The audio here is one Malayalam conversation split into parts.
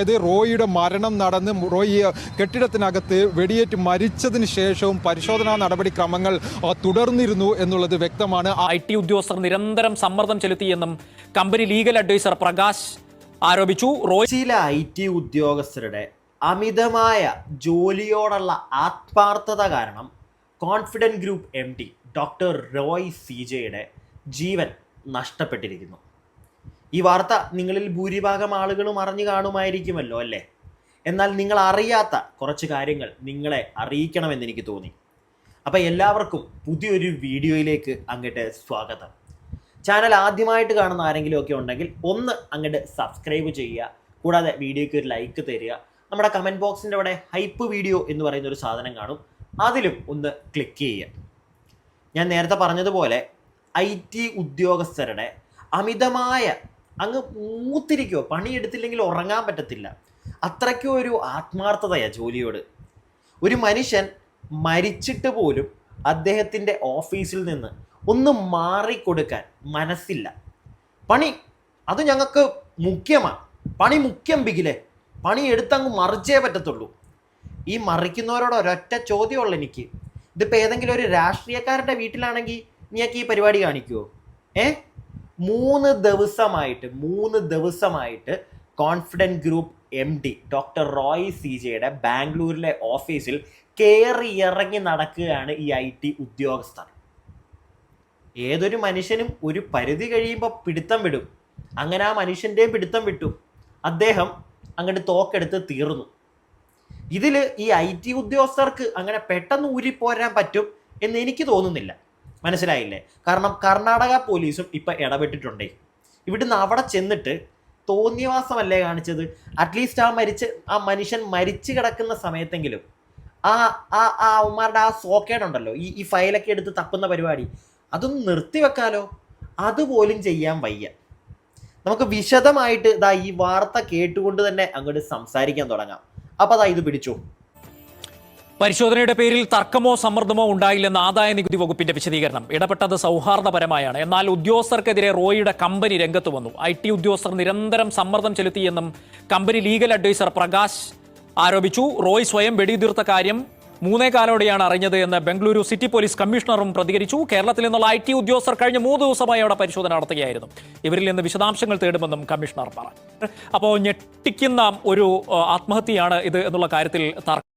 അതായത് റോയിയുടെ മരണം നടന്ന് റോയി കെട്ടിടത്തിനകത്ത് വെടിയേറ്റ് മരിച്ചതിന് ശേഷവും പരിശോധനാ നടപടിക്രമങ്ങൾ തുടർന്നിരുന്നു എന്നുള്ളത് വ്യക്തമാണ്. ഐ ടി ഉദ്യോഗസ്ഥർ നിരന്തരം സമ്മർദ്ദം ചെലുത്തിയെന്നും കമ്പനി ലീഗൽ അഡ്വൈസർ പ്രകാശ് ആരോപിച്ചു. റോയ് ചില ഐ ടി ഉദ്യോഗസ്ഥരുടെ അമിതമായ ജോലിയോടുള്ള ആത്മാർത്ഥത കാരണം Confident group M D doctor Roy C ജെയുടെ ജീവൻ നഷ്ടപ്പെട്ടിരിക്കുന്നു. ഈ വാർത്ത നിങ്ങളിൽ ഭൂരിഭാഗം ആളുകളും അറിഞ്ഞു കാണുമായിരിക്കുമല്ലോ അല്ലേ? എന്നാൽ നിങ്ങൾ അറിയാത്ത കുറച്ച് കാര്യങ്ങൾ നിങ്ങളെ അറിയിക്കണമെന്ന് എനിക്ക് തോന്നി. അപ്പോൾ എല്ലാവർക്കും പുതിയൊരു വീഡിയോയിലേക്ക് അങ്ങോട്ട് സ്വാഗതം. ചാനൽ ആദ്യമായിട്ട് കാണുന്ന ആരെങ്കിലും ഒക്കെ ഉണ്ടെങ്കിൽ ഒന്ന് അങ്ങോട്ട് സബ്സ്ക്രൈബ് ചെയ്യുക കൂടാതെ വീഡിയോയ്ക്ക് ഒരു ലൈക്ക് തരിക. നമ്മുടെ കമന്റ് ബോക്സിന്റെ അവിടെ ഹൈപ്പ് വീഡിയോ എന്ന് പറയുന്ന ഒരു സാധനം കാണും. അതിലും ഒന്ന് ക്ലിക്ക് ചെയ്യുക. ഞാൻ നേരത്തെ പറഞ്ഞതുപോലെ ഐ ടി ഉദ്യോഗസ്ഥരുടെ അമിതമായ അങ്ങ് മൂത്തിരിക്കുമോ പണിയെടുത്തില്ലെങ്കിൽ ഉറങ്ങാൻ പറ്റത്തില്ല. അത്രയ്ക്കും ഒരു ആത്മാർത്ഥതയാണ് ജോലിയോട്. ഒരു മനുഷ്യൻ മരിച്ചിട്ട് പോലും അദ്ദേഹത്തിന്റെ ഓഫീസിൽ നിന്ന് ഒന്ന് മാറിക്കൊടുക്കാൻ മനസ്സില്ല. പണി അത് ഞങ്ങൾക്ക് മുഖ്യമാണ് പണി മുഖ്യം ബിഗിലെ. പണി എടുത്തങ്ങ് മറിച്ചേ പറ്റത്തുള്ളൂ. ഈ മറിക്കുന്നവരോട് ഒരൊറ്റ ചോദ്യമുള്ളൂ എനിക്ക്. ഇതിപ്പോൾ ഏതെങ്കിലും ഒരു രാഷ്ട്രീയക്കാരന്റെ വീട്ടിലാണെങ്കിൽ നീയൊക്കെ ഈ പരിപാടി കാണിക്കുമോ ഏ? മൂന്ന് ദിവസമായിട്ട് മൂന്ന് ദിവസമായിട്ട് Confident group M D doctor Roy C ജെയുടെ ബാംഗ്ലൂരിലെ ഓഫീസിൽ കയറി ഇറങ്ങി നടക്കുകയാണ് ഈ ഐ ടി ഉദ്യോഗസ്ഥർ ഏതൊരു മനുഷ്യനും ഒരു പരിധി കഴിയുമ്പോൾ പിടുത്തം വിടും. അങ്ങനെ ആ മനുഷ്യന്റെയും പിടുത്തം വിട്ടു. അദ്ദേഹം അങ്ങോട്ട് തോക്കെടുത്ത് തീർന്നു. ഇതിൽ ഈ ഐ ടി ഉദ്യോഗസ്ഥർക്ക് അങ്ങനെ പെട്ടെന്ന് ഊരിപ്പോരാൻ പറ്റും എന്ന് എനിക്ക് തോന്നുന്നില്ല. മനസ്സിലായില്ലേ? കാരണം കർണാടക പോലീസും ഇപ്പം ഇടപെട്ടിട്ടുണ്ടേ. ഇവിടുന്ന് അവിടെ ചെന്നിട്ട് തോന്നിയവാസമല്ലേ കാണിച്ചത്? അറ്റ്ലീസ്റ്റ് ആ മരിച്ച് ആ മനുഷ്യൻ മരിച്ചു കിടക്കുന്ന സമയത്തെങ്കിലും ആ ആ ആ അവന്മാരുടെ ആ സോക്കേടുണ്ടല്ലോ ഈ ഈ ഫയലൊക്കെ എടുത്ത് തപ്പുന്ന പരിപാടി അതൊന്ന് നിർത്തിവെക്കാലോ? അതുപോലും ചെയ്യാൻ വയ്യ. നമുക്ക് വിശദമായിട്ട് ഇതാ ഈ വാർത്ത കേട്ടുകൊണ്ട് തന്നെ അങ്ങോട്ട് സംസാരിക്കാൻ തുടങ്ങാം. അപ്പോൾ അതാ ഇത് പിടിച്ചു. പരിശോധനയുടെ പേരിൽ തർക്കമോ സമ്മർദ്ദമോ ഉണ്ടായില്ലെന്ന് ആദായ നികുതി വകുപ്പിന്റെ വിശദീകരണം. ഇടപെട്ടത് സൗഹാർദ്ദപരമായാണ്. എന്നാൽ ഉദ്യോഗസ്ഥർക്കെതിരെ റോയിയുടെ കമ്പനി രംഗത്ത് വന്നു. ഐ ടി ഉദ്യോഗസ്ഥർ നിരന്തരം സമ്മർദ്ദം ചെലുത്തിയെന്നും കമ്പനി ലീഗൽ അഡ്വൈസർ പ്രകാശ് ആരോപിച്ചു. റോയ് സ്വയം വെടിയുതിർത്ത കാര്യം മൂന്നേകാലോടെയാണ് അറിഞ്ഞത് എന്ന് ബംഗളൂരു സിറ്റി പോലീസ് കമ്മീഷണറും പ്രതികരിച്ചു. കേരളത്തിൽ നിന്നുള്ള ഐ ടി ഉദ്യോഗസ്ഥർ കഴിഞ്ഞ മൂന്ന് ദിവസമായി അവിടെ പരിശോധന നടത്തുകയായിരുന്നു. ഇവരിൽ നിന്ന് വിശദാംശങ്ങൾ തേടുമെന്നും കമ്മീഷണർ പറഞ്ഞു. അപ്പോൾ ഞെട്ടിക്കുന്ന ഒരു ആത്മഹത്യയാണ് ഇത് എന്നുള്ള കാര്യത്തിൽ തർക്കം.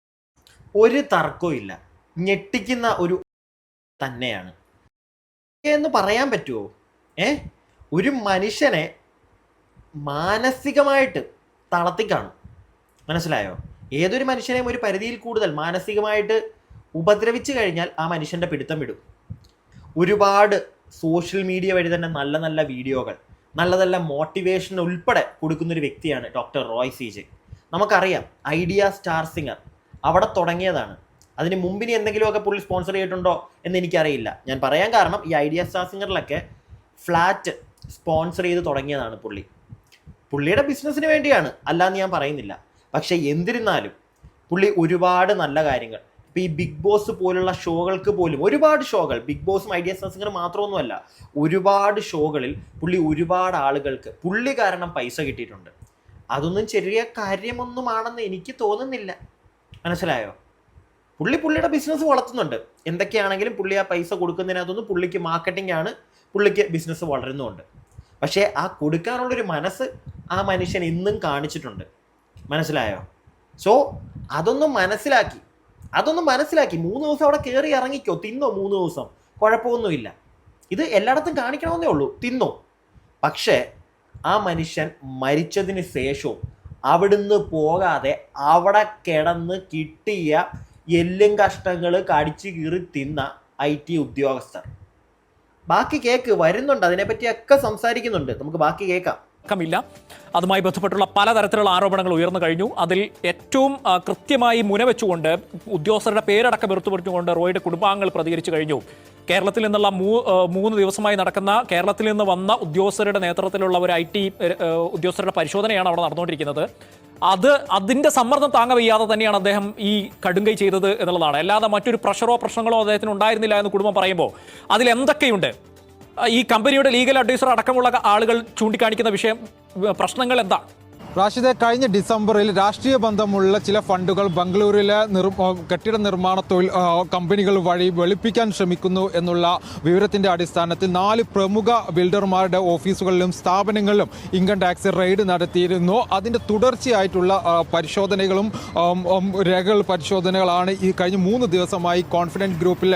ഒരു തർക്കവും ഇല്ല. ഞെട്ടിക്കുന്ന ഒരു തന്നെയാണ്. എന്ന് പറയാൻ പറ്റുമോ ഏ? ഒരു മനുഷ്യനെ മാനസികമായിട്ട് തളർത്തിക്കാണും. മനസ്സിലായോ? ഏതൊരു മനുഷ്യനെയും ഒരു പരിധിയിൽ കൂടുതൽ മാനസികമായിട്ട് ഉപദ്രവിച്ചു കഴിഞ്ഞാൽ ആ മനുഷ്യന്റെ പിടുത്തം വിടും. ഒരുപാട് സോഷ്യൽ മീഡിയ വഴി തന്നെ നല്ല നല്ല വീഡിയോകൾ നല്ല നല്ല മോട്ടിവേഷൻ ഉൾപ്പെടെ കൊടുക്കുന്നൊരു വ്യക്തിയാണ് ഡോക്ടർ റോയ് സി ജെ. നമുക്കറിയാം ഐഡിയ സ്റ്റാർ സിംഗർ. അവിടെ തുടങ്ങിയതാണ്. അതിന് മുമ്പിന് എന്തെങ്കിലുമൊക്കെ പുള്ളി സ്പോൺസർ ചെയ്തിട്ടുണ്ടോ എന്ന് എനിക്കറിയില്ല. ഞാൻ പറയാൻ കാരണം ഈ ഐഡിയ സ്റ്റാർ സിംഗറിലൊക്കെ ഫ്ലാറ്റ് സ്പോൺസർ ചെയ്ത് തുടങ്ങിയതാണ് പുള്ളി. പുള്ളിയുടെ ബിസിനസ്സിന് വേണ്ടിയാണ്. അല്ലാന്ന് ഞാൻ പറയുന്നില്ല. പക്ഷേ എന്തിരുന്നാലും പുള്ളി ഒരുപാട് നല്ല കാര്യങ്ങൾ. ഇപ്പം ഈ ബിഗ് ബോസ് പോലുള്ള ഷോകൾക്ക് പോലും ഒരുപാട് ഷോകൾ ബിഗ് ബോസും ഐഡിയ സ്റ്റാർ മാത്രമൊന്നുമല്ല ഒരുപാട് ഷോകളിൽ പുള്ളി ഒരുപാട് ആളുകൾക്ക് പുള്ളി കാരണം പൈസ കിട്ടിയിട്ടുണ്ട്. അതൊന്നും ചെറിയ കാര്യമൊന്നുമാണെന്ന് എനിക്ക് തോന്നുന്നില്ല. മനസ്സിലായോ? പുള്ളി പുള്ളിയുടെ ബിസിനസ് വളർത്തുന്നുണ്ട്. എന്തൊക്കെയാണെങ്കിലും പുള്ളി ആ പൈസ കൊടുക്കുന്നതിനകത്തൊന്നും പുള്ളിക്ക് മാർക്കറ്റിംഗ് ആണ് പുള്ളിക്ക് ബിസിനസ് വളരുന്നുണ്ട്. പക്ഷേ ആ കൊടുക്കാനുള്ളൊരു മനസ്സ് ആ മനുഷ്യൻ ഇന്നും കാണിച്ചിട്ടുണ്ട്. മനസ്സിലായോ? സോ അതൊന്നും മനസ്സിലാക്കി. അതൊന്നും മനസ്സിലാക്കി. മൂന്ന് ദിവസം അവിടെ കയറി ഇറങ്ങിക്കോ. തിന്നോ മൂന്ന് ദിവസം. കുഴപ്പമൊന്നുമില്ല. ഇത് എല്ലായിടത്തും കാണിക്കണമെന്നേ ഉള്ളൂ. തിന്നോ. പക്ഷേ ആ മനുഷ്യൻ മരിച്ചതിന് ശേഷവും അവിടുന്ന് പോകാതെ അവിടെ കിടന്ന് കിട്ടിയ എല്ലും കഷ്ടങ്ങൾ കടിച്ചു കീറി തിന്ന ഐ ടി ഉദ്യോഗസ്ഥർ. ബാക്കി കേക്ക് വരുന്നുണ്ട്. അതിനെപ്പറ്റിയൊക്കെ സംസാരിക്കുന്നുണ്ട്. നമുക്ക് ബാക്കി കേൾക്കാം. തർക്കമില്ല അതുമായി ബന്ധപ്പെട്ടുള്ള പലതരത്തിലുള്ള ആരോപണങ്ങൾ ഉയർന്നു കഴിഞ്ഞു. അതിൽ ഏറ്റവും കൃത്യമായി മുനവെച്ചുകൊണ്ട് ഉദ്യോഗസ്ഥരുടെ പേരടക്കം എടുത്തുപറിച്ചുകൊണ്ട് റോയുടെ കുടുംബാംഗങ്ങൾ പ്രതികരിച്ചു കഴിഞ്ഞു. കേരളത്തിൽ നിന്നുള്ള മൂന്ന് ദിവസമായി നടക്കുന്ന കേരളത്തിൽ നിന്ന് വന്ന ഉദ്യോഗസ്ഥരുടെ നേതൃത്വത്തിലുള്ള ഒരു ഐ ടി ഉദ്യോഗസ്ഥരുടെ പരിശോധനയാണ് അവിടെ നടന്നുകൊണ്ടിരിക്കുന്നത്. അത് അതിന്റെ സമ്മർദ്ദം താങ്ങ വയ്യാതെ തന്നെയാണ് അദ്ദേഹം ഈ കടുങ്കൈ ചെയ്തത് എന്നുള്ളതാണ്. അല്ലാതെ മറ്റൊരു പ്രഷറോ പ്രശ്നങ്ങളോ അദ്ദേഹത്തിന് ഉണ്ടായിരുന്നില്ല എന്ന് കുടുംബം പറയുമ്പോൾ അതിൽ എന്തൊക്കെയുണ്ട്? ഈ കമ്പനിയുടെ ലീഗൽ അഡ്വൈസർ അടക്കമുള്ള ആളുകൾ ചൂണ്ടിക്കാണിക്കുന്ന വിഷയം പ്രശ്നങ്ങൾ എന്താ? റാഷിദെ കഴിഞ്ഞ ഡിസംബറിൽ രാഷ്ട്രീയ ബന്ധമുള്ള ചില ഫണ്ടുകൾ ബംഗളൂരിലെ കെട്ടിട നിർമ്മാണ തൊഴിൽ കമ്പനികൾ വഴി വെളുപ്പിക്കാൻ ശ്രമിക്കുന്നു എന്നുള്ള വിവരത്തിന്റെ അടിസ്ഥാനത്തിൽ നാല് പ്രമുഖ ബിൽഡർമാരുടെ ഓഫീസുകളിലും സ്ഥാപനങ്ങളിലും ഇൻകം ടാക്സ് റെയ്ഡ് നടത്തിയിരുന്നു. അതിന്റെ തുടർച്ചയായിട്ടുള്ള പരിശോധനകളും രേഖകൾ പരിശോധനകളാണ് ഈ കഴിഞ്ഞ മൂന്ന് ദിവസമായി കോൺഫിഡന്റ് ഗ്രൂപ്പിൽ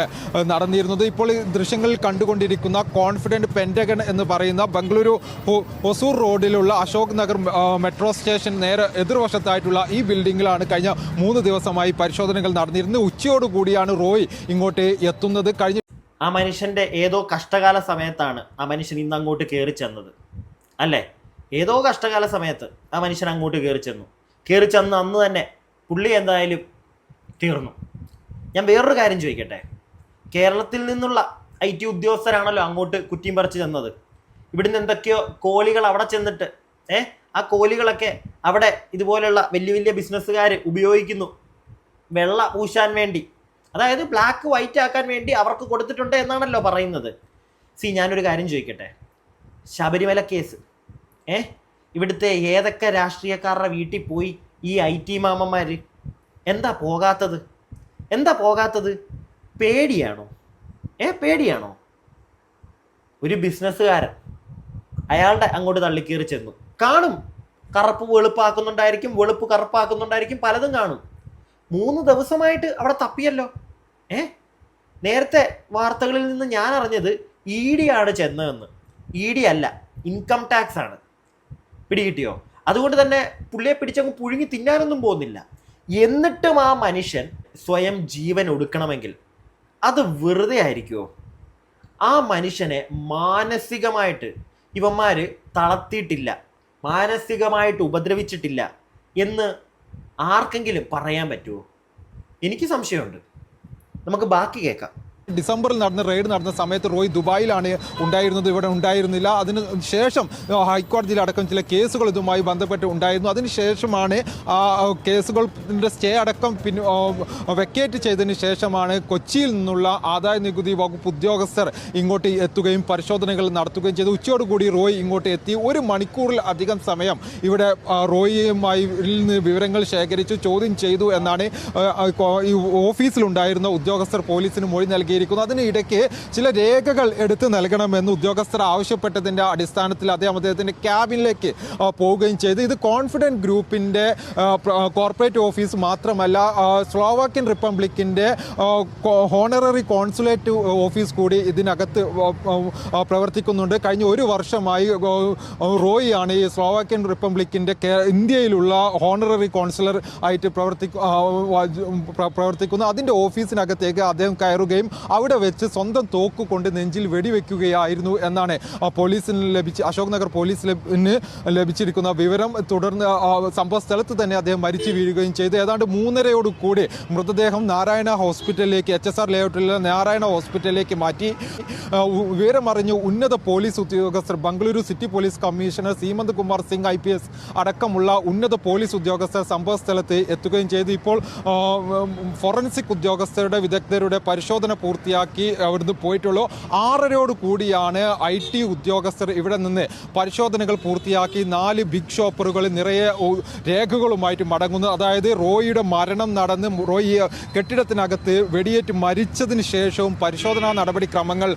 നടന്നിരുന്നത്. ഇപ്പോൾ ഈ ദൃശ്യങ്ങളിൽ കണ്ടുകൊണ്ടിരിക്കുന്ന കോൺഫിഡന്റ് പെന്റഗൺ എന്ന് പറയുന്ന ബംഗളൂരു ഹൊസൂർ റോഡിലുള്ള അശോക് നഗർ ആ, മെട്രോ സ്റ്റേഷൻ നേരെ എതിർവശത്തായിട്ടുള്ള ഈ ബിൽഡിങ്ങിലാണ് കഴിഞ്ഞ മൂന്ന് ദിവസമായി പരിശോധനകൾ നടന്നിരുന്നത്. ഉച്ചയോടുകൂടിയാണ് റോയ് ഇങ്ങോട്ട് എത്തുന്നത്. കഴിഞ്ഞ ആ മനുഷ്യന്റെ ഏതോ കഷ്ടകാല സമയത്താണ് ആ മനുഷ്യൻ ഇന്ന് അങ്ങോട്ട് കയറി ചെന്നത്. അല്ലേ? ഏതോ കഷ്ടകാല സമയത്ത് ആ മനുഷ്യൻ അങ്ങോട്ട് കയറി ചെന്നു. കയറി ചെന്ന് അന്ന് തന്നെ പുള്ളി എന്തായാലും തീർന്നു. ഞാൻ വേറൊരു കാര്യം ചോദിക്കട്ടെ? കേരളത്തിൽ നിന്നുള്ള ഐ ടി ഉദ്യോഗസ്ഥരാണല്ലോ അങ്ങോട്ട് കുറ്റിയും പറിച്ച് ചെന്നത്. ഇവിടുന്ന് എന്തൊക്കെയോ കോളികൾ അവിടെ ചെന്നിട്ട് ഏ? ആ കോലികളൊക്കെ അവിടെ ഇതുപോലെയുള്ള വലിയ വലിയ ബിസിനസ്സുകാർ ഉപയോഗിക്കുന്നു. വെള്ള പൂശാൻ വേണ്ടി. അതായത് ബ്ലാക്ക് വൈറ്റ് ആക്കാൻ വേണ്ടി അവർക്ക് കൊടുത്തിട്ടുണ്ട് എന്നാണല്ലോ പറയുന്നത്. സി ഞാനൊരു കാര്യം ചോദിക്കട്ടെ? ശബരിമല കേസ്. ഏ? ഇവിടുത്തെ ഏതൊക്കെ രാഷ്ട്രീയക്കാരുടെ വീട്ടിൽ പോയി ഈ ഐ ടി മാമന്മാർ എന്താ പോകാത്തത്? എന്താ പോകാത്തത്? പേടിയാണോ? ഏ പേടിയാണോ? ഒരു ബിസിനസ്സുകാരൻ അയാളുടെ അങ്ങോട്ട് തള്ളിക്കേറി ചെന്നു. കാണും. കറുപ്പ് വെളുപ്പാക്കുന്നുണ്ടായിരിക്കും വെളുപ്പ് കറുപ്പാക്കുന്നുണ്ടായിരിക്കും പലതും കാണും. മൂന്ന് ദിവസമായിട്ട് അവിടെ തപ്പിയല്ലോ. ഏ? നേരത്തെ വാർത്തകളിൽ നിന്ന് ഞാൻ അറിഞ്ഞത് ഇ ഡി ആണ് ചെന്നതെന്ന്. ഇ ഡി അല്ല ഇൻകം ടാക്സ് ആണ്. പിടികിട്ടിയോ? അതുകൊണ്ട് തന്നെ പുള്ളിയെ പിടിച്ചങ്ങ് പുഴുങ്ങി തിന്നാനൊന്നും പോകുന്നില്ല. എന്നിട്ടും ആ മനുഷ്യൻ സ്വയം ജീവൻ ഒടുക്കണമെങ്കിൽ അത് വെറുതെ ആയിരിക്കുമോ ആ മനുഷ്യനെ മാനസികമായിട്ട് ഇവന്മാർ തളർത്തിയിട്ടില്ല. മാനസികമായിട്ട് ഉപദ്രവിച്ചിട്ടില്ല എന്ന് ആർക്കെങ്കിലും പറയാൻ പറ്റുമോ എനിക്ക് സംശയമുണ്ട്. നമുക്ക് ബാക്കി കേൾക്കാം. ഡിസംബറിൽ നടന്ന റെയ്ഡ് നടന്ന സമയത്ത് റോയ് ദുബായിലാണ് ഉണ്ടായിരുന്നത് ഇവിടെ ഉണ്ടായിരുന്നില്ല. അതിന് ശേഷം ഹൈക്കോടതിയിലടക്കം ചില കേസുകൾ ഇതുമായി ബന്ധപ്പെട്ട് ഉണ്ടായിരുന്നു. അതിന് ശേഷമാണ് ആ കേസുകളുടെ സ്റ്റേ അടക്കം പിന്നെ വെക്കേറ്റ് ചെയ്തതിന് ശേഷമാണ് കൊച്ചിയിൽ നിന്നുള്ള ആദായ നികുതി വകുപ്പ് ഉദ്യോഗസ്ഥർ ഇങ്ങോട്ട് എത്തുകയും പരിശോധനകൾ നടത്തുകയും ചെയ്തു. ഉച്ചയോടുകൂടി റോയ് ഇങ്ങോട്ട് എത്തി. ഒരു മണിക്കൂറിൽ അധികം സമയം ഇവിടെ റോയിയുമായി നിന്ന് വിവരങ്ങൾ ശേഖരിച്ചു ചോദ്യം ചെയ്തു എന്നാണ് ഈ ഓഫീസിലുണ്ടായിരുന്ന ഉദ്യോഗസ്ഥർ പോലീസിന് മൊഴി നൽകിയിരിക്കുന്നത് അതിനിടയ്ക്ക് ചില രേഖകൾ എടുത്തു നൽകണമെന്ന് ഉദ്യോഗസ്ഥർ ആവശ്യപ്പെട്ടതിന്റെ അടിസ്ഥാനത്തിൽ അദ്ദേഹം അദ്ദേഹത്തിന്റെ ക്യാബിനിലേക്ക് പോവുകയും ചെയ്തു. ഇത് കോൺഫിഡന്റ് ഗ്രൂപ്പിന്റെ കോർപ്പറേറ്റ് ഓഫീസ് മാത്രമല്ല സ്ലോവാക്യൻ റിപ്പബ്ലിക്കിന്റെ ഹോണററി കോൺസുലേറ്റ് ഓഫീസ് കൂടി ഇതിനകത്ത് പ്രവർത്തിക്കുന്നുണ്ട്. കഴിഞ്ഞ ഒരു വർഷമായി റോയി ആണ് ഈ സ്ലോവാക്യൻ റിപ്പബ്ലിക്കിന്റെ ഇന്ത്യയിലുള്ള ഹോണററി കോൺസുലർ ആയിട്ട് പ്രവർത്തി പ്രവർത്തിക്കുന്നു. അതിന്റെ ഓഫീസിനകത്തേക്ക് അദ്ദേഹം കയറുകയും അവിടെ വെച്ച് സ്വന്തം തോക്ക് കൊണ്ട് നെഞ്ചിൽ വെടിവെക്കുകയായിരുന്നു എന്നാണ് പോലീസിന് ലഭിച്ച അശോക് നഗർ പോലീസിന് ലഭിച്ചിരിക്കുന്ന വിവരം. തുടർന്ന് സംഭവ സ്ഥലത്ത് തന്നെ അദ്ദേഹം മരിച്ചു വീഴുകയും ചെയ്തു. ഏതാണ്ട് മൂന്നരയോട് കൂടി മൃതദേഹം നാരായണ ഹോസ്പിറ്റലിലേക്ക് എച്ച് എസ് ആർ ലേഔട്ടിലെ നാരായണ ഹോസ്പിറ്റലിലേക്ക് മാറ്റി. വിവരമറിഞ്ഞ് ഉന്നത പോലീസ് ഉദ്യോഗസ്ഥർ Bengaluru city police commissioner Seemant Kumar Singh I P S അടക്കമുള്ള ഉന്നത പോലീസ് ഉദ്യോഗസ്ഥർ സംഭവ സ്ഥലത്ത് എത്തുകയും ചെയ്തു. ഇപ്പോൾ ഫോറൻസിക് ഉദ്യോഗസ്ഥരുടെ വിദഗ്ധരുടെ പരിശോധന പൂർത്തിയാക്കി അവിടുന്ന് പോയിട്ടുള്ളൂ. ആറരയോട് കൂടിയാണ് ഐ ടി ഉദ്യോഗസ്ഥർ ഇവിടെ നിന്ന് പരിശോധനകൾ പൂർത്തിയാക്കി. നാല് ബിഗ് ഷോപ്പറുകൾ നിറയെ രേഖകളുമായിട്ട് മടങ്ങുന്നു. അതായത് റോയിയുടെ മരണം നടന്ന് റോയി കെട്ടിടത്തിനകത്ത് വെടിയേറ്റ് മരിച്ചതിന് ശേഷവും പരിശോധനാ നടപടിക്രമങ്ങൾ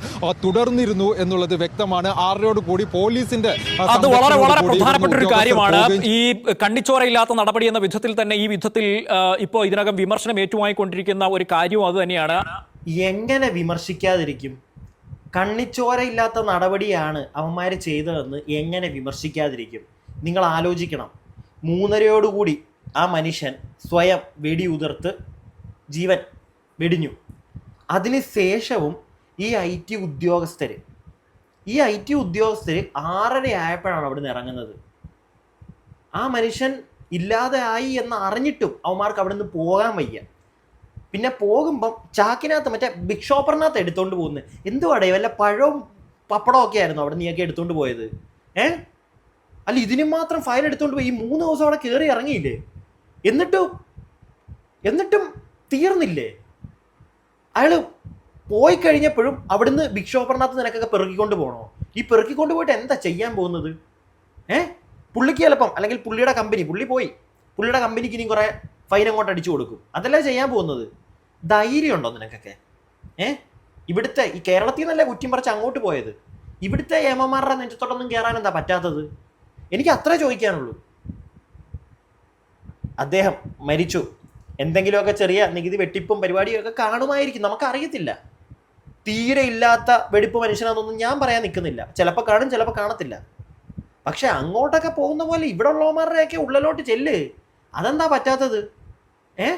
തുടർന്നിരുന്നു എന്നുള്ളത് വ്യക്തമാണ്. ആറരയോട് കൂടി പോലീസിന്റെ അത് വളരെ വളരെ പ്രധാനപ്പെട്ട ഒരു കാര്യമാണ്. ഈ കണ്ണിച്ചോരയില്ലാത്ത നടപടി എന്ന വിധത്തിൽ തന്നെ ഈ വിധത്തിൽ ഇപ്പോൾ ഇതിനകം വിമർശനം ഏറ്റുവാങ്ങിക്കൊണ്ടിരിക്കുന്ന ഒരു കാര്യവും അത് തന്നെയാണ്. എങ്ങനെ വിമർശിക്കാതിരിക്കും? കണ്ണിച്ചോരയില്ലാത്ത നടപടിയാണ് അവന്മാർ ചെയ്തതെന്ന് എങ്ങനെ വിമർശിക്കാതിരിക്കും? നിങ്ങൾ ആലോചിക്കണം. മൂന്നരയോടുകൂടി ആ മനുഷ്യൻ സ്വയം വെടിയുതിർത്ത് ജീവൻ വെടിഞ്ഞു. അതിന് ശേഷവും ഈ ഐ ടി ഉദ്യോഗസ്ഥർ ഈ ഐ ടി ഉദ്യോഗസ്ഥർ ആറര ആയപ്പോഴാണ് അവിടെ നിന്ന് ഇറങ്ങുന്നത്. ആ മനുഷ്യൻ ഇല്ലാതെ ആയി എന്ന് അറിഞ്ഞിട്ടും അവന്മാർക്ക് അവിടെ നിന്ന് പോകാൻ വയ്യ. പിന്നെ പോകുമ്പം ചാക്കിനകത്ത് മറ്റേ ബിഗ് ഷോപ്പറിനകത്ത് എടുത്തോണ്ട് പോകുന്നത് എന്തുവാടേ വല്ല പഴവും പപ്പടവും ഒക്കെ ആയിരുന്നു അവിടെ നീയൊക്കെ എടുത്തോണ്ട് പോയത്? ഏ? അല്ല ഇതിനും മാത്രം ഫയൽ എടുത്തോണ്ട് പോയി ഈ മൂന്ന് ദിവസം അവിടെ കയറി ഇറങ്ങിയില്ലേ? എന്നിട്ടും എന്നിട്ടും തീർന്നില്ലേ? അയാൾ പോയി കഴിഞ്ഞപ്പോഴും അവിടുന്ന് ബിഗ് ഷോപ്പറിനകത്ത് നിനക്കൊക്കെ പെറുക്കിക്കൊണ്ട് പോകണോ ഈ പെറുക്കിക്കൊണ്ട് പോയിട്ട് എന്താ ചെയ്യാൻ പോകുന്നത്? ഏ? പുള്ളിക്ക് ചിലപ്പം അല്ലെങ്കിൽ പുള്ളിയുടെ കമ്പനി പുള്ളി പോയി. പുള്ളിയുടെ കമ്പനിക്ക് ഇനി കുറേ ഫൈൻ അങ്ങോട്ട് അടിച്ചു കൊടുക്കും. അതല്ലേ ചെയ്യാൻ പോകുന്നത്? ധൈര്യം ഉണ്ടോ നിനക്കൊക്കെ? ഏ? ഇവിടുത്തെ ഈ കേരളത്തിൽ നിന്നല്ലേ കുറ്റം പറിച്ച് അങ്ങോട്ട് പോയത്? ഇവിടുത്തെ ഏമമാരുടെ നെഞ്ചത്തോട്ടൊന്നും കയറാൻ എന്താ പറ്റാത്തത്? എനിക്ക് അത്ര ചോദിക്കാനുള്ളൂ. അദ്ദേഹം മരിച്ചു. എന്തെങ്കിലുമൊക്കെ ചെറിയ നികുതി വെട്ടിപ്പും പരിപാടിയൊക്കെ കാണുമായിരിക്കും. നമുക്കറിയത്തില്ല. തീരെ ഇല്ലാത്ത വെടിപ്പ് മനുഷ്യനാണെന്നൊന്നും ഞാൻ പറയാൻ നിൽക്കുന്നില്ല. ചിലപ്പോൾ കാണും ചിലപ്പോൾ കാണത്തില്ല. പക്ഷെ അങ്ങോട്ടൊക്കെ പോകുന്ന പോലെ ഇവിടെ ഉള്ളവന്മാരുടെയൊക്കെ ഉള്ളിലോട്ട് ചെല്ല്. അതെന്താ പറ്റാത്തത്? ഏ?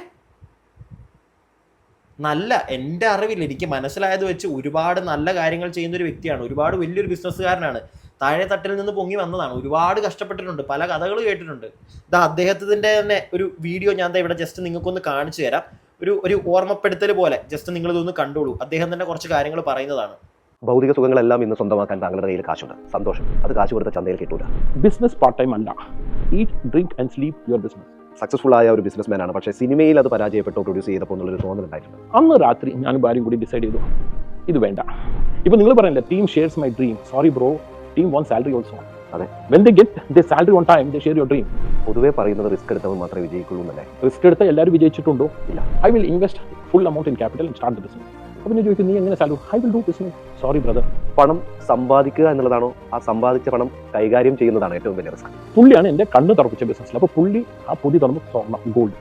നല്ല എന്റെ അറിവിൽ എനിക്ക് മനസ്സിലായത് വെച്ച് ഒരുപാട് നല്ല കാര്യങ്ങൾ ചെയ്യുന്ന ഒരു വ്യക്തിയാണ്. ഒരുപാട് വലിയൊരു ബിസിനസ്സുകാരനാണ്. താഴെ തട്ടിൽ നിന്ന് പൊങ്ങി വന്നതാണ്. ഒരുപാട് കഷ്ടപ്പെട്ടിട്ടുണ്ട്. പല കഥകൾ കേട്ടിട്ടുണ്ട്. ഇതാ അദ്ദേഹത്തിന്റെ തന്നെ ഒരു വീഡിയോ ഞാൻ ദാ ഇവിടെ ജസ്റ്റ് നിങ്ങൾക്കൊന്ന് കാണിച്ചു തരാം. ഒരു ഒരു ഓർമ്മപ്പെടുത്തൽ പോലെ ജസ്റ്റ് നിങ്ങൾ ഇതൊന്ന് കണ്ടോളൂ. അദ്ദേഹം തന്നെ കുറച്ച് കാര്യങ്ങൾ പറയുന്നതാണ്. ഭൗതിക സുഖങ്ങളെല്ലാം ഇന്ന് സ്വന്തമാക്കാൻ താങ്കളുടെ കയ്യിൽ കാശുണ്ട്. സന്തോഷം. അത് കാശ് കൊടുത്ത ചന്തയിൽ കിട്ടൂല. ബിസിനസ് പാർട്ട് ടൈം അല്ല. Eat drink and sleep your business successful ആയ ഒരു ബിസിനസ് ആണ്. പക്ഷേ സിനിമയിൽ അത് പരാജയപ്പെട്ടോ പ്രൊഡ്യൂസ് ചെയ്തപ്പോൾ എന്നുള്ളൊരു തോന്നലുണ്ടായിട്ടുണ്ട് അന്ന് രാത്രി ഞാൻ ഭാര്യയും കൂടി ഡിസൈഡ് ചെയ്തു ഇത് വേണ്ട. ഇപ്പൊ നിങ്ങൾ പറയല്ലേ team shares my dream sorry bro team one salary also അതെ. When they get the salary on time they share your dream പൊതുവേ പറയുന്നത് റിസ്ക് എടുത്തവർ മാത്രമേ വിജയിക്കുള്ളൂ എന്നല്ലേ? റിസ്ക് എടുത്ത എല്ലാവരും വിജയിച്ചിട്ടുണ്ടോ? ഇല്ല. I will invest full amount in capital start the business അപ്പൊ ഞാൻ ചോദിക്കും നീ എങ്ങനെ Salu I will do business sorry brother പണം സമ്പാദിക്കുക എന്നുള്ളതാണോ? ആ സമ്പാദിച്ച പണം കൈകാര്യം ചെയ്യുന്നതാണ് ഏറ്റവും വലിയ റിസ്ക്. പുള്ളിയാണ് എന്റെ കണ്ണ് തുറപ്പിച്ച ബിസിനസ്സിൽ അപ്പൊ പുള്ളി ആ പുതിയ തുറന്ന് സ്വർണം ഗോൾഡ്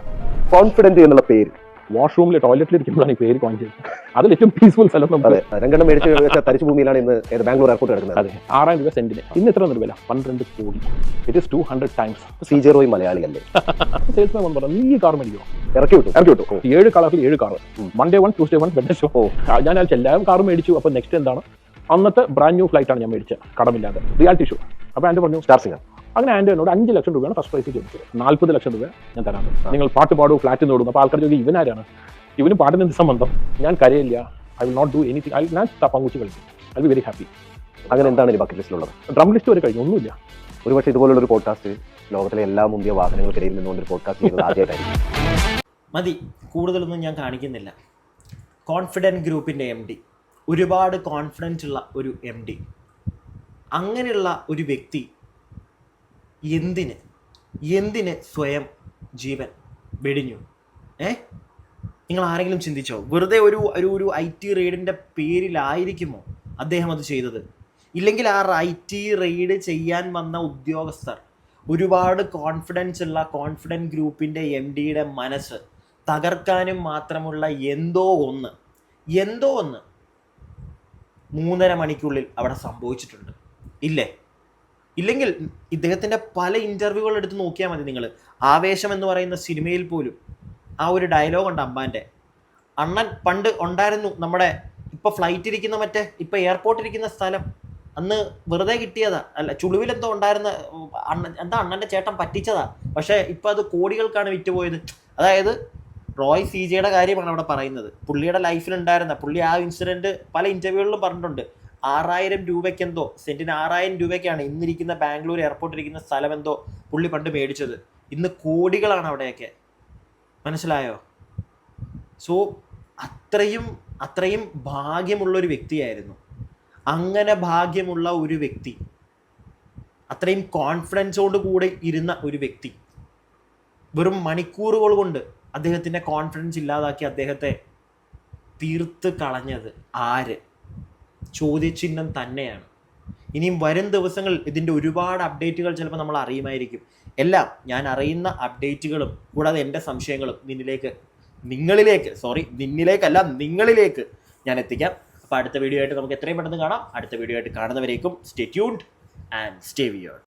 കോൺഫിഡന്റ് എന്നുള്ള പേര്. വാഷ്റൂമിൽ ടോയ്ലറ്റിൽ ഇരിക്കുമ്പോഴാണ് ഈ പേര് കോയിൻ ചെയ്തത് അതിൽ ഏറ്റവും പീസ്ഫുൾ സ്ഥലം നമുക്ക് രണ്ടെണ്ണം മേടിച്ച് തരിച്ചു ഭൂമിയിലാണ് ഇന്ന് ബാംഗ്ലൂർ എയർപോർട്ട് കിടക്കുന്നത്. അതെ. ആറായിരം രൂപ സെന്റിന് ഇന്ന് എത്ര വില പന്ത്രണ്ട് കോടി. It is two hundred times C അല്ലേ സെയിൽസ് മാൻ പറഞ്ഞു നീ കാർ മേടിക്കോ. ഇറക്കി വിട്ടു. ഇറക്കി വിട്ടു. ഏഴ് കളറിൽ ഏഴ് car. Monday one Tuesday one Wednesday show ഓ. ഞാൻ അയച്ച എല്ലാവരും കാർ മേടിച്ചു. അപ്പൊ നെക്സ്റ്റ് എന്താണ്? അന്നത്തെ ബ്രാൻഡ് ന്യൂ ഫ്ലൈറ്റ് ആണ് ഞാൻ മേടിച്ചത്. കടമില്ലാതെ. റിയാലിറ്റി ഷോ അപ്പൊ ആൻഡ് പറഞ്ഞു സ്റ്റാർ സിംഗർ അങ്ങനെ ആൻഡ് എന്നോട് അഞ്ച് ലക്ഷം രൂപയാണ് ഫസ്റ്റ് പ്രൈസ് ചോദിച്ചത്. നാൽപ്പത് ലക്ഷം രൂപ ഞാൻ തരാം നിങ്ങൾ പാട്ട് പാടൂ ഫ്ലാറ്റ് നോടും അപ്പോൾ ആൾക്കാർ ചോദിക്കും ഇവനാരാണ് ഇവന് പാട്ടിന് എന്ത് സംബന്ധം? ഞാൻ കരയില്ല. I will not do anything I ഞാൻ പങ്കുച്ച് കളിക്കും. ഐ ബി വെരി ഹാപ്പി അങ്ങനെ എന്താണ് ഈ ബക്കറ്റ് ലിസ്റ്റിലുള്ളത് ഡ്രം ലിസ്റ്റ് വരെ കഴിഞ്ഞു. ഒന്നുമില്ല. ഒരുപക്ഷെ ഇതുപോലുള്ള ഒരു പോഡ്കാസ്റ്റ് ലോകത്തിലെ എല്ലാ മുന്തിയ വാഹനങ്ങൾക്കിടയിൽ നിന്നുകൊണ്ട് ഒരു പോഡ്കാസ്റ്റ് ആദ്യമായിട്ടായിരിക്കും. മതി. കൂടുതലൊന്നും ഞാൻ കാണിക്കുന്നില്ല. കോൺഫിഡന്റ് ഗ്രൂപ്പിന്റെ എം ഡി ഒരുപാട് കോൺഫിഡൻസ് ഉള്ള ഒരു എം ഡി അങ്ങനെയുള്ള ഒരു വ്യക്തി എന്തിന്? എന്തിന് സ്വയം ജീവൻ വെടിഞ്ഞു? ഏ? നിങ്ങൾ ആരെങ്കിലും ചിന്തിച്ചോ? വെറുതെ ഒരു ഒരു ഒരു ഐ ടി റെയ്ഡിന്റെ പേരിലായിരിക്കുമോ അദ്ദേഹം അത് ചെയ്തത്? ഇല്ലെങ്കിൽ ആ ഐ ടി റെയ്ഡ് ചെയ്യാൻ വന്ന ഉദ്യോഗസ്ഥർ ഒരുപാട് കോൺഫിഡൻസ് ഉള്ള കോൺഫിഡന്റ് ഗ്രൂപ്പിന്റെ എം ഡിയുടെ മനസ്സ് തകർക്കാനും മാത്രമുള്ള എന്തോ ഒന്ന് എന്തോ ഒന്ന് മൂന്നര മണിക്കുള്ളിൽ അവിടെ സംഭവിച്ചിട്ടുണ്ട്. ഇല്ലേ? ഇല്ലെങ്കിൽ ഇദ്ദേഹത്തിന്റെ പല ഇന്റർവ്യൂകൾ എടുത്ത് നോക്കിയാൽ മതി നിങ്ങൾ ആവേശം എന്ന് പറയുന്ന സിനിമയിൽ പോലും ആ ഒരു ഡയലോഗ് ഉണ്ട് അമ്പാന്റെ അണ്ണൻ പണ്ട് ഉണ്ടായിരുന്നു നമ്മുടെ ഇപ്പോൾ ഫ്ലൈറ്റ് ഇരിക്കുന്ന മറ്റേ ഇപ്പോൾ എയർപോർട്ട് ഇരിക്കുന്ന സ്ഥലം. അന്ന് വെറുതെ കിട്ടിയതാ. അല്ല ചുളുവിൽ എന്തോ ഉണ്ടായിരുന്ന അണ്ണൻ എന്താ അണ്ണന്റെ ചേട്ടൻ പറ്റിച്ചതാ. പക്ഷേ ഇപ്പം അത് കോടികൾക്കാണ് വിറ്റുപോയത്. അതായത് റോയ് സി ജെയുടെ കാര്യമാണ് അവിടെ പറയുന്നത്. പുള്ളിയുടെ ലൈഫിലുണ്ടായിരുന്ന പുള്ളി ആ ഇൻസിഡന്റ് പല ഇന്റർവ്യൂകളിലും പറഞ്ഞിട്ടുണ്ട്. ആറായിരം രൂപയ്ക്ക് എന്തോ സെന്റിന് ആറായിരം രൂപയ്ക്കാണ് ഇന്നിരിക്കുന്ന ബാംഗ്ലൂർ എയർപോർട്ടിൽ ഇരിക്കുന്ന സ്ഥലം എന്തോ പുള്ളി പണ്ട് മേടിച്ചത്. ഇന്ന് കോടികളാണ് അവിടെയൊക്കെ. മനസ്സിലായോ? സോ അത്രയും അത്രയും ഭാഗ്യമുള്ള ഒരു വ്യക്തിയായിരുന്നു. അങ്ങനെ ഭാഗ്യമുള്ള ഒരു വ്യക്തി അത്രയും കോൺഫിഡൻസോട് കൂടെ ഇരുന്ന ഒരു വ്യക്തി വെറും മണിക്കൂറുകൾ കൊണ്ട് അദ്ദേഹത്തിന്റെ കോൺഫിഡൻസ് ഇല്ലാതാക്കി അദ്ദേഹത്തെ തീർത്ത് കളഞ്ഞത് ആര്? ചോദ്യചിഹ്നം തന്നെയാണ്. ഇനിയും വരും ദിവസങ്ങൾ ഇതിന്റെ ഒരുപാട് അപ്ഡേറ്റുകൾ ചിലപ്പോൾ നമ്മൾ അറിയുമായിരിക്കും. എല്ലാം ഞാൻ അറിയുന്ന അപ്ഡേറ്റുകളും കൂടാതെ എന്റെ സംശയങ്ങളും നിന്നിലേക്ക് നിങ്ങളിലേക്ക് സോറി നിന്നിലേക്കല്ല നിങ്ങളിലേക്ക് ഞാൻ എത്തിക്കാം. അപ്പോൾ അടുത്ത വീഡിയോ ആയിട്ട് നമുക്ക് എത്രയും പെട്ടെന്ന് കാണാം. അടുത്ത വീഡിയോ ആയിട്ട് കാണുന്നവരേക്കും സ്റ്റേ ട്യൂൺഡ് ആൻഡ് സ്റ്റേ